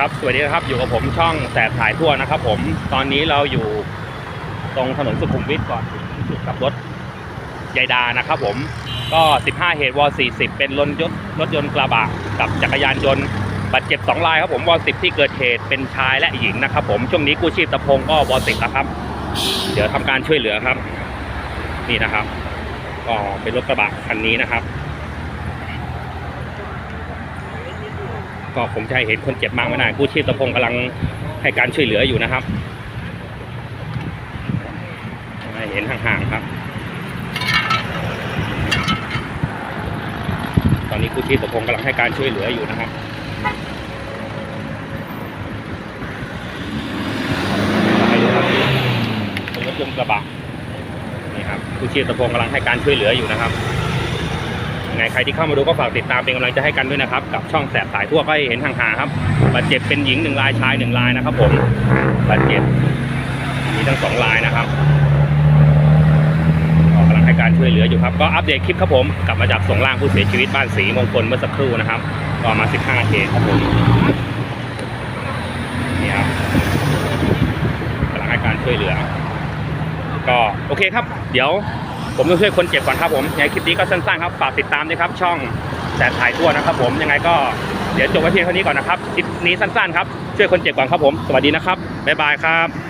ครับ สวัสดีครับ อยู่กับผมช่องแสบถ่ายทั่วนะครับ ผม ตอนนี้เราอยู่ตรงถนนสุขุมวิทก่อนถึงจุดกับรถยายดานะครับ ผม ก็ 15 เหตุวอ40 เป็นรถยนต์รถยนต์กระบะกับจักรยานยนต์บาดเจ็บ2รายครับผมวอ10 ที่เกิดเหตุเป็นชายและหญิงนะครับ ผม ช่วงนี้กู้ชีพตะพงก็วอ10แล้วครับ เดี๋ยวทำการช่วยเหลือครับ นี่นะครับ ก็เป็นรถกระบะคันนี้นะครับ ก็ผมจะให้เห็นคนเจ็บมากไม่นานกู้ชีพตะพงกำลังให้การช่วยเหลืออยู่นะครับให้เห็นห่างๆครับ ตอนนี้กู้ชีพตะพงกำลังให้การช่วยเหลืออยู่นะครับให้ดูครับเป็นรถยนต์กระบะนี่ครับกู้ชีพตะพงกำลังให้การช่วยเหลืออยู่นะครับ ไงใครที่เข้ามาดูก็ฝากติดตามเป็นกำลังใจให้กันด้วยนะครับ กับช่องแสบสายทั่วก็ให้เห็นห่างๆครับบาดเจ็บเป็นหญิงหนึ่งรายชายหนึ่งรายนะครับ ผมบาดเจ็บมีทั้งสองรายนะครับก็กำลังให้การช่วยเหลืออยู่ครับ ก็อัปเดตคลิปครับผมกลับมาจากส่งร่างผู้เสียชีวิตบ้านสีมงคลเมื่อสักครู่นะครับก็มา 15เหตุครับผมนี่ครับกำลังให้การช่วยเหลือ ก็โอเคครับ เดี๋ยว ผมต้องช่วยคนเจ็บก่อนครับผมยังคลิปนี้ก็สั้นๆครับฝากติดตามด้วยครับ ช่องแสนถ่ายทั่วนะครับ ผมยังไงก็เดี๋ยวจบไว้เพียงเท่านี้ก่อนนะครับคลิปนี้สั้นๆครับช่วยคนเจ็บก่อนครับผมสวัสดีนะครับบ๊ายบายครับ